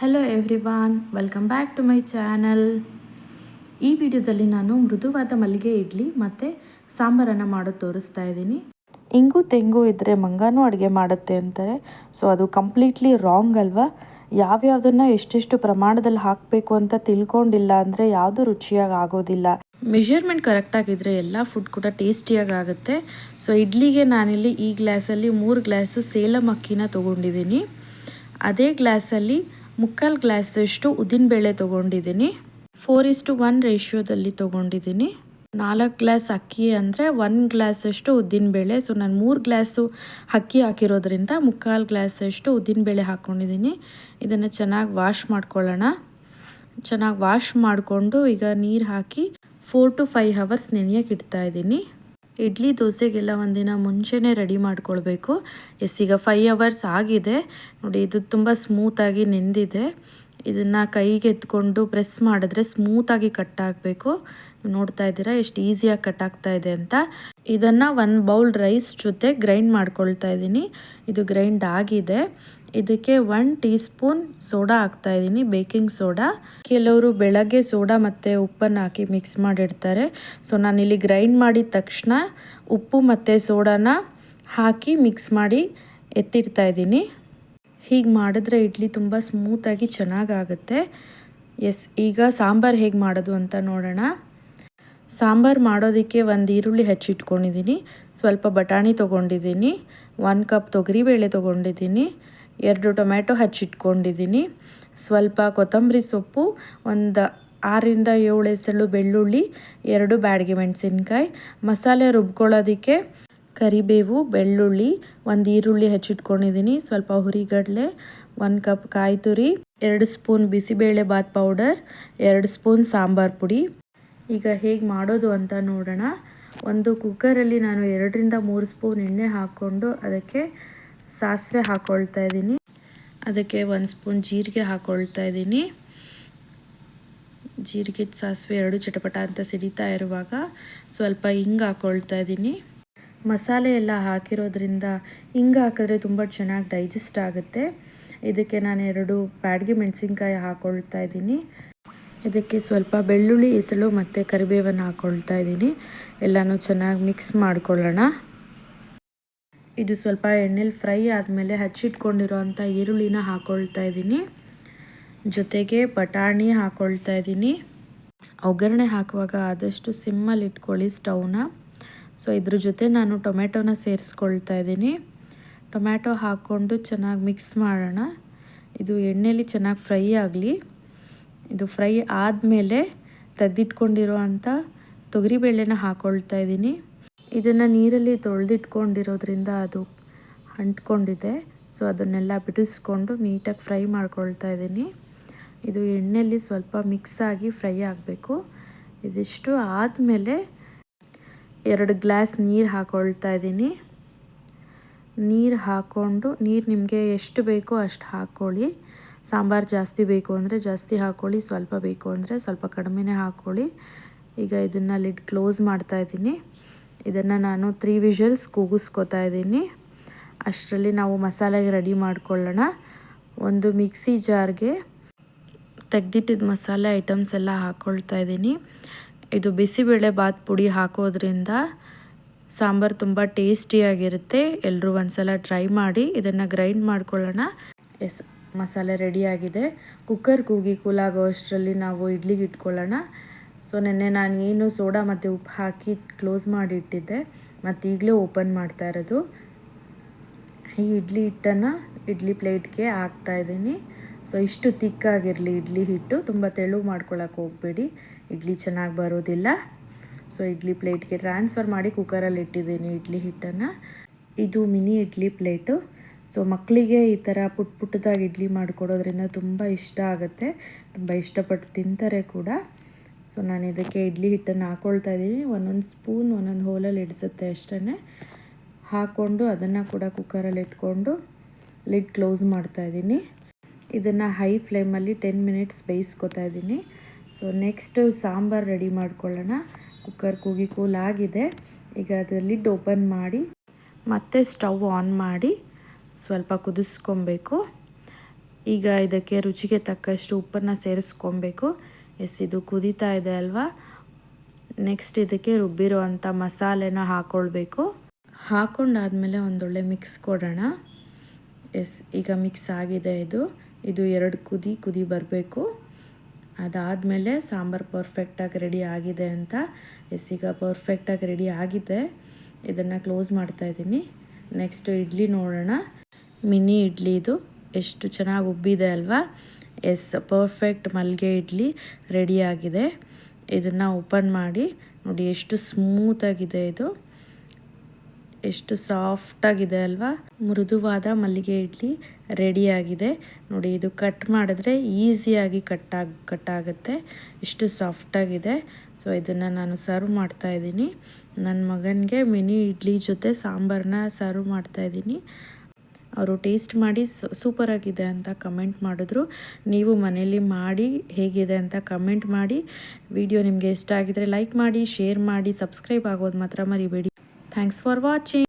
Hello everyone welcome back to my channel ಈ ವಿಡಿಯೋದಲ್ಲಿ ನಾನು ಮೃದುವಾದ ಮಲ್ಲಿಗೆ ಇಡ್ಲಿ ಮತ್ತು ಸಾಂಬಾರನ್ನು ಮಾಡೋದು ತೋರಿಸ್ತಾ ಇದ್ದೀನಿ. ಇಂಗು ತೆಂಗು ಇದ್ದರೆ ಮಂಗಾನು ಅಡುಗೆ ಮಾಡುತ್ತೆ ಅಂತಾರೆ. ಸೊ ಅದು ಕಂಪ್ಲೀಟ್ಲಿ ರಾಂಗ್ ಅಲ್ವಾ? ಯಾವ್ಯಾವುದನ್ನು ಎಷ್ಟೆಷ್ಟು ಪ್ರಮಾಣದಲ್ಲಿ ಹಾಕಬೇಕು ಅಂತ ತಿಳ್ಕೊಂಡಿಲ್ಲ ಅಂದರೆ ಯಾವುದು ರುಚಿಯಾಗಿ ಆಗೋದಿಲ್ಲ. ಮೆಷರ್ಮೆಂಟ್ ಕರೆಕ್ಟಾಗಿದ್ದರೆ ಎಲ್ಲ ಫುಡ್ ಕೂಡ ಟೇಸ್ಟಿಯಾಗಿ ಆಗುತ್ತೆ. ಸೊ ಇಡ್ಲಿಗೆ ನಾನಿಲ್ಲಿ ಈ ಗ್ಲಾಸಲ್ಲಿ ಮೂರು ಗ್ಲಾಸು ಸೇಲಂ ಅಕ್ಕಿನ ತೊಗೊಂಡಿದ್ದೀನಿ. ಅದೇ ಗ್ಲಾಸಲ್ಲಿ ಮುಕ್ಕಾಲು ಗ್ಲಾಸಷ್ಟು ಉದ್ದಿನಬೇಳೆ ತೊಗೊಂಡಿದ್ದೀನಿ. ಫೋರ್ ಇಸ್ಟು ಒನ್ ರೇಷಿಯೋದಲ್ಲಿ ತೊಗೊಂಡಿದ್ದೀನಿ. ನಾಲ್ಕು ಗ್ಲಾಸ್ ಅಕ್ಕಿ ಅಂದರೆ ಒನ್ ಗ್ಲಾಸಷ್ಟು ಉದ್ದಿನಬೇಳೆ ಸೊ ನಾನು ಮೂರು ಗ್ಲಾಸು ಅಕ್ಕಿ ಹಾಕಿರೋದ್ರಿಂದ ಮುಕ್ಕಾಲು ಗ್ಲಾಸಷ್ಟು ಉದ್ದಿನಬೇಳೆ ಹಾಕ್ಕೊಂಡಿದ್ದೀನಿ ಇದನ್ನು ಚೆನ್ನಾಗಿ ವಾಶ್ ಮಾಡ್ಕೊಳ್ಳೋಣ. ಚೆನ್ನಾಗಿ ವಾಶ್ ಮಾಡಿಕೊಂಡು ಈಗ ನೀರು ಹಾಕಿ ಫೋರ್ ಟು ಫೈವ್ ಹವರ್ಸ್ ನೆನೆಯೋಕೆ ಇಡ್ತಾ ಇದ್ದೀನಿ. ಇಡ್ಲಿ ದೋಸೆಗೆಲ್ಲ ಒಂದಿನ ಮುಂಚೆನೇ ರೆಡಿ ಮಾಡ್ಕೊಳ್ಬೇಕು. ಎಸ್, ಈಗ ಫೈವ್ ಅವರ್ಸ್ ಆಗಿದೆ. ನೋಡಿ, ಇದು ತುಂಬ ಸ್ಮೂತಾಗಿ ನೆಂದಿದೆ. ಇದನ್ನು ಕೈಗೆ ಎತ್ಕೊಂಡು ಪ್ರೆಸ್ ಮಾಡಿದ್ರೆ ಸ್ಮೂತಾಗಿ ಕಟ್ ಆಗಬೇಕು. ನೋಡ್ತಾ ಇದ್ದೀರಾ, ಎಷ್ಟು ಈಸಿಯಾಗಿ ಕಟ್ ಆಗ್ತಾ ಇದೆ ಅಂತ. ಇದನ್ನು ಒಂದು ಬೌಲ್ ರೈಸ್ ಜೊತೆ ಗ್ರೈಂಡ್ ಮಾಡ್ಕೊಳ್ತಾ ಇದ್ದೀನಿ. ಇದು ಗ್ರೈಂಡ್ ಆಗಿದೆ. ಇದಕ್ಕೆ ಒನ್ ಟೀ ಸ್ಪೂನ್ ಸೋಡಾ ಹಾಕ್ತಾ ಇದ್ದೀನಿ ಬೇಕಿಂಗ್ ಸೋಡಾ ಕೆಲವರು ಬೆಳಗ್ಗೆ ಸೋಡಾ ಮತ್ತು ಉಪ್ಪನ್ನು ಹಾಕಿ ಮಿಕ್ಸ್ ಮಾಡಿಡ್ತಾರೆ. ಸೊ ನಾನಿಲ್ಲಿ ಗ್ರೈಂಡ್ ಮಾಡಿದ ತಕ್ಷಣ ಉಪ್ಪು ಮತ್ತು ಸೋಡಾನ ಹಾಕಿ ಮಿಕ್ಸ್ ಮಾಡಿ ಎತ್ತಿಡ್ತಾ ಇದ್ದೀನಿ. ಹೀಗೆ ಮಾಡಿದ್ರೆ ಇಡ್ಲಿ ತುಂಬ ಸ್ಮೂತಾಗಿ ಚೆನ್ನಾಗಾಗುತ್ತೆ. ಎಸ್ ಈಗ ಸಾಂಬಾರು ಹೇಗೆ ಮಾಡೋದು ಅಂತ ನೋಡೋಣ. ಸಾಂಬಾರು ಮಾಡೋದಕ್ಕೆ ಒಂದು ಈರುಳ್ಳಿ ಹೆಚ್ಚಿಟ್ಕೊಂಡಿದ್ದೀನಿ. ಸ್ವಲ್ಪ ಬಟಾಣಿ ತೊಗೊಂಡಿದ್ದೀನಿ. ಒಂದು ಕಪ್ ತೊಗರಿಬೇಳೆ ತೊಗೊಂಡಿದ್ದೀನಿ. ಎರಡು ಟೊಮ್ಯಾಟೊ ಹಚ್ಚಿಟ್ಕೊಂಡಿದ್ದೀನಿ. ಸ್ವಲ್ಪ ಕೊತ್ತಂಬರಿ ಸೊಪ್ಪು, ಒಂದು ಆರರಿಂದ ಏಳು ಎಸಳು ಬೆಳ್ಳುಳ್ಳಿ, ಎರಡು ಬ್ಯಾಡಗೆ ಮೆಣಸಿನ್ಕಾಯಿ. ಮಸಾಲೆ ರುಬ್ಕೊಳ್ಳೋದಕ್ಕೆ ಕರಿಬೇವು, ಬೆಳ್ಳುಳ್ಳಿ, ಒಂದು ಈರುಳ್ಳಿ ಹೆಚ್ಚಿಟ್ಕೊಂಡಿದ್ದೀನಿ. ಸ್ವಲ್ಪ ಹುರಿಗಡಲೆ, ಒಂದು ಕಪ್ ಕಾಯಿ ತುರಿ ಎರಡು ಸ್ಪೂನ್ ಬಿಸಿಬೇಳೆ ಬಾತ್ ಪೌಡರ್, ಎರಡು ಸ್ಪೂನ್ ಸಾಂಬಾರು ಪುಡಿ. ಈಗ ಹೇಗೆ ಮಾಡೋದು ಅಂತ ನೋಡೋಣ. ಒಂದು ಕುಕ್ಕರಲ್ಲಿ ನಾನು ಎರಡರಿಂದ ಮೂರು ಸ್ಪೂನ್ ಎಣ್ಣೆ ಹಾಕ್ಕೊಂಡು ಅದಕ್ಕೆ ಸಾಸಿವೆ ಹಾಕ್ಕೊಳ್ತಾ ಇದ್ದೀನಿ. ಅದಕ್ಕೆ ಒಂದು ಸ್ಪೂನ್ ಜೀರಿಗೆ ಹಾಕ್ಕೊಳ್ತಾ ಇದ್ದೀನಿ. ಜೀರಿಗೆ ಸಾಸಿವೆ ಎರಡು ಚಟಪಟ ಅಂತ ಸಿಡಿತಾ ಇರುವಾಗ ಸ್ವಲ್ಪ ಹಿಂಗೆ ಹಾಕ್ಕೊಳ್ತಾ ಇದ್ದೀನಿ. ಮಸಾಲೆ ಎಲ್ಲ ಹಾಕಿರೋದ್ರಿಂದ ಹಿಂಗೆ ಹಾಕಿದ್ರೆ ತುಂಬ ಚೆನ್ನಾಗಿ ಡೈಜೆಸ್ಟ್ ಆಗುತ್ತೆ. ಇದಕ್ಕೆ ನಾನು ಎರಡು ಬ್ಯಾಡ್ಗೆ ಮೆಣಸಿನ್ಕಾಯಿ ಹಾಕ್ಕೊಳ್ತಾ ಇದ್ದೀನಿ. ಇದಕ್ಕೆ ಸ್ವಲ್ಪ ಬೆಳ್ಳುಳ್ಳಿ, ಹೆಸಳು ಮತ್ತು ಕರಿಬೇವನ್ನು ಹಾಕ್ಕೊಳ್ತಾ ಇದ್ದೀನಿ. ಎಲ್ಲನೂ ಚೆನ್ನಾಗಿ ಮಿಕ್ಸ್ ಮಾಡ್ಕೊಳ್ಳೋಣ. ಇದು ಸ್ವಲ್ಪ ಎಣ್ಣೆಲಿ ಫ್ರೈ ಆದಮೇಲೆ ಹಚ್ಚಿಟ್ಕೊಂಡಿರೋವಂಥ ಈರುಳ್ಳಿನ ಹಾಕ್ಕೊಳ್ತಾ ಇದ್ದೀನಿ. ಜೊತೆಗೆ ಬಟಾಣಿ ಹಾಕ್ಕೊಳ್ತಾ ಇದ್ದೀನಿ. ಒಗ್ಗರಣೆ ಹಾಕುವಾಗ ಆದಷ್ಟು ಸಿಮ್ಮಲ್ಲಿ ಇಟ್ಕೊಳ್ಳಿ ಸ್ಟವ್ನ. ಸೊ, ಇದ್ರ ಜೊತೆ ನಾನು ಟೊಮೆಟೊನ ಸೇರಿಸ್ಕೊಳ್ತಾ ಇದ್ದೀನಿ. ಟೊಮ್ಯಾಟೊ ಹಾಕ್ಕೊಂಡು ಚೆನ್ನಾಗಿ ಮಿಕ್ಸ್ ಮಾಡೋಣ. ಇದು ಎಣ್ಣೆಲಿ ಚೆನ್ನಾಗಿ ಫ್ರೈ ಆಗಲಿ. ಇದು ಫ್ರೈ ಆದಮೇಲೆ ತೆಗೆದಿಟ್ಕೊಂಡಿರೋ ಅಂಥ ತೊಗರಿಬೇಳೆನ ಹಾಕ್ಕೊಳ್ತಾ ಇದ್ದೀನಿ. ಇದನ್ನು ನೀರಲ್ಲಿ ತೊಳೆದಿಟ್ಕೊಂಡಿರೋದ್ರಿಂದ ಅದು ಅಂಟ್ಕೊಂಡಿದೆ. ಸೊ ಅದನ್ನೆಲ್ಲ ಬಿಡಿಸ್ಕೊಂಡು ನೀಟಾಗಿ ಫ್ರೈ ಮಾಡ್ಕೊಳ್ತಾ ಇದ್ದೀನಿ. ಇದು ಎಣ್ಣೆಯಲ್ಲಿ ಸ್ವಲ್ಪ ಮಿಕ್ಸ್ ಆಗಿ ಫ್ರೈ ಆಗಬೇಕು. ಇದಿಷ್ಟು ಆದಮೇಲೆ ಎರಡು ಗ್ಲಾಸ್ ನೀರು ಹಾಕೊಳ್ತಾ ಇದ್ದೀನಿ. ನೀರು ಹಾಕ್ಕೊಂಡು ನೀರು ನಿಮಗೆ ಎಷ್ಟು ಬೇಕೋ ಅಷ್ಟು ಹಾಕ್ಕೊಳ್ಳಿ. ಸಾಂಬಾರು ಜಾಸ್ತಿ ಬೇಕು ಅಂದರೆ ಜಾಸ್ತಿ ಹಾಕ್ಕೊಳ್ಳಿ, ಸ್ವಲ್ಪ ಬೇಕು ಅಂದರೆ ಸ್ವಲ್ಪ ಕಡಿಮೆನೇ ಹಾಕ್ಕೊಳ್ಳಿ. ಈಗ ಇದನ್ನು ಲಿಡ್ ಕ್ಲೋಸ್ ಮಾಡ್ತಾ ಇದ್ದೀನಿ. ಇದನ್ನು ನಾನು ತ್ರೀ ವಿಷಲ್ಸ್ ಕೂಗಿಸ್ಕೊತಾ ಇದ್ದೀನಿ. ಅಷ್ಟರಲ್ಲಿ ನಾವು ಮಸಾಲೆಗೆ ರೆಡಿ ಮಾಡ್ಕೊಳ್ಳೋಣ. ಒಂದು ಮಿಕ್ಸಿ ಜಾರ್ಗೆ ತೆಗ್ದಿಟ್ಟಿದ್ದ ಮಸಾಲೆ ಐಟಮ್ಸ್ ಎಲ್ಲ ಹಾಕ್ಕೊಳ್ತಾ ಇದ್ದೀನಿ. ಇದು ಬಿಸಿಬೇಳೆ ಬಾತ್ ಪುಡಿ ಹಾಕೋದ್ರಿಂದ ಸಾಂಬಾರು ತುಂಬ ಟೇಸ್ಟಿಯಾಗಿರುತ್ತೆ ಎಲ್ಲರೂ ಒಂದು ಟ್ರೈ ಮಾಡಿ ಇದನ್ನು ಗ್ರೈಂಡ್ ಮಾಡ್ಕೊಳ್ಳೋಣ. ಎಸ್, ಮಸಾಲೆ ರೆಡಿಯಾಗಿದೆ ಕುಕ್ಕರ್ ಕೂಗಿ ಕೂಲಾಗೋ ಅಷ್ಟರಲ್ಲಿ ನಾವು ಇಡ್ಲಿಗೆ ಇಟ್ಕೊಳ್ಳೋಣ. ಸೊ ನಿನ್ನೆ ನಾನು ಏನು ಸೋಡಾ ಮತ್ತು ಉಪ್ಪು ಹಾಕಿ ಕ್ಲೋಸ್ ಮಾಡಿ ಇಟ್ಟಿದ್ದೆ, ಮತ್ತು ಈಗಲೇ ಓಪನ್ ಮಾಡ್ತಾ ಇರೋದು. ಈ ಇಡ್ಲಿ ಹಿಟ್ಟನ್ನು ಇಡ್ಲಿ ಪ್ಲೇಟ್ಗೆ ಹಾಕ್ತಾ ಇದ್ದೀನಿ. ಸೊ ಇಷ್ಟು ತಿಕ್ಕಾಗಿರಲಿ ಇಡ್ಲಿ ಹಿಟ್ಟು, ತುಂಬ ತೆಳು ಮಾಡ್ಕೊಳಕ್ಕೆ ಹೋಗಬೇಡಿ, ಇಡ್ಲಿ ಚೆನ್ನಾಗಿ ಬರೋದಿಲ್ಲ. ಸೊ ಇಡ್ಲಿ ಪ್ಲೇಟ್ಗೆ ಟ್ರಾನ್ಸ್ಫರ್ ಮಾಡಿ ಕುಕ್ಕರಲ್ಲಿ ಇಟ್ಟಿದ್ದೀನಿ ಇಡ್ಲಿ ಹಿಟ್ಟನ್ನು. ಇದು ಮಿನಿ ಇಡ್ಲಿ ಪ್ಲೇಟು. ಸೊ ಮಕ್ಕಳಿಗೆ ಈ ಥರ ಪುಟ್ ಪುಟ್ಟದಾಗಿ ಇಡ್ಲಿ ಮಾಡಿಕೊಡೋದ್ರಿಂದ ತುಂಬ ಇಷ್ಟ ಆಗುತ್ತೆ, ತುಂಬ ಇಷ್ಟಪಟ್ಟು ತಿಂತಾರೆ ಕೂಡ. ಸೊ ನಾನು ಇದಕ್ಕೆ ಇಡ್ಲಿ ಹಿಟ್ಟನ್ನು ಹಾಕ್ಕೊಳ್ತಾ ಇದ್ದೀನಿ. ಒಂದೊಂದು ಸ್ಪೂನ್, ಒಂದೊಂದು ಹೋಲಲ್ಲಿ ಇಡಿಸುತ್ತೆ ಅಷ್ಟೇ ಹಾಕ್ಕೊಂಡು ಅದನ್ನು ಕೂಡ ಕುಕ್ಕರಲ್ಲಿ ಇಟ್ಕೊಂಡು ಲಿಡ್ ಕ್ಲೋಸ್ ಮಾಡ್ತಾ ಇದ್ದೀನಿ. ಇದನ್ನು ಹೈ ಫ್ಲೇಮಲ್ಲಿ ಟೆನ್ ಮಿನಿಟ್ಸ್ ಬೇಯಿಸ್ಕೊತಾ ಇದ್ದೀನಿ. ಸೊ ನೆಕ್ಸ್ಟು ಸಾಂಬಾರು ರೆಡಿ ಮಾಡ್ಕೊಳ್ಳೋಣ. ಕುಕ್ಕರ್ ಕೂಗಿ ಕೂಲ್ ಆಗಿದೆ. ಈಗ ಅದು ಲಿಡ್ ಓಪನ್ ಮಾಡಿ, ಮತ್ತೆ ಸ್ಟವ್ ಆನ್ ಮಾಡಿ ಸ್ವಲ್ಪ ಕುದಿಸ್ಕೊಬೇಕು. ಈಗ ಇದಕ್ಕೆ ರುಚಿಗೆ ತಕ್ಕಷ್ಟು ಉಪ್ಪನ್ನು ಸೇರಿಸ್ಕೊಬೇಕು. ಎಸ್ ಇದು ಕುದೀತಾ ಇದೆ ಅಲ್ವಾ? ನೆಕ್ಸ್ಟ್ ಇದಕ್ಕೆ ರುಬ್ಬಿರೋ ಅಂಥ ಮಸಾಲೆನ ಹಾಕ್ಕೊಳ್ಬೇಕು ಹಾಕೊಂಡಾದಮೇಲೆ ಒಂದೊಳ್ಳೆ ಮಿಕ್ಸ್ ಕೊಡೋಣ. ಎಸ್, ಈಗ ಮಿಕ್ಸ್ ಆಗಿದೆ ಇದು. ಇದು ಎರಡು ಕುದಿ ಕುದಿ ಬರಬೇಕು. ಅದಾದಮೇಲೆ ಸಾಂಬಾರು ಪರ್ಫೆಕ್ಟಾಗಿ ರೆಡಿ ಆಗಿದೆ ಅಂತ. ಎಸ್, ಈಗ ಪರ್ಫೆಕ್ಟಾಗಿ ರೆಡಿ ಆಗಿದೆ. ಇದನ್ನು ಕ್ಲೋಸ್ ಮಾಡ್ತಾ ಇದ್ದೀನಿ. ನೆಕ್ಸ್ಟು ಇಡ್ಲಿ ನೋಡೋಣ. ಮಿನಿ ಇಡ್ಲಿ ಇದು. ಎಷ್ಟು ಚೆನ್ನಾಗಿ ಉಬ್ಬಿದೆ ಅಲ್ವಾ? ಎಸ್ ಪರ್ಫೆಕ್ಟ್ ಮಲ್ಲಿಗೆ ಇಡ್ಲಿ ರೆಡಿಯಾಗಿದೆ ಇದನ್ನು ಓಪನ್ ಮಾಡಿ, ನೋಡಿ ಎಷ್ಟು ಸ್ಮೂತಾಗಿದೆ ಇದು. ಎಷ್ಟು ಸಾಫ್ಟಾಗಿದೆ ಅಲ್ವಾ? ಮೃದುವಾದ ಮಲ್ಲಿಗೆ ಇಡ್ಲಿ ರೆಡಿಯಾಗಿದೆ ನೋಡಿ ಇದು ಕಟ್ ಮಾಡಿದ್ರೆ ಈಸಿಯಾಗಿ ಕಟ್ಟಾಗಿ ಕಟ್ಟಾಗುತ್ತೆ ಎಷ್ಟು ಸಾಫ್ಟಾಗಿದೆ ಸೊ ಇದನ್ನು ನಾನು ಸರ್ವ್ ಮಾಡ್ತಾ ಇದ್ದೀನಿ. ನನ್ನ ಮಗನಿಗೆ ಮಿನಿ ಇಡ್ಲಿ ಜೊತೆ ಸಾಂಬಾರನ್ನ ಸರ್ವ್ ಮಾಡ್ತಾ ಇದ್ದೀನಿ. ಅವರು ಟೇಸ್ಟ್ ಮಾಡಿ ಸೂಪರಾಗಿದೆ ಅಂತ ಕಮೆಂಟ್ ಮಾಡಿದ್ರು. ನೀವು ಮನೇಲಿ ಮಾಡಿ ಹೇಗಿದೆ ಅಂತ ಕಮೆಂಟ್ ಮಾಡಿ. ವಿಡಿಯೋ ನಿಮಗೆ ಇಷ್ಟ ಆಗಿದರೆ ಲೈಕ್ ಮಾಡಿ, ಶೇರ್ ಮಾಡಿ, ಸಬ್ಸ್ಕ್ರೈಬ್ ಆಗೋದು ಮಾತ್ರ ಮರಿಬೇಡಿ. Thanks for watching.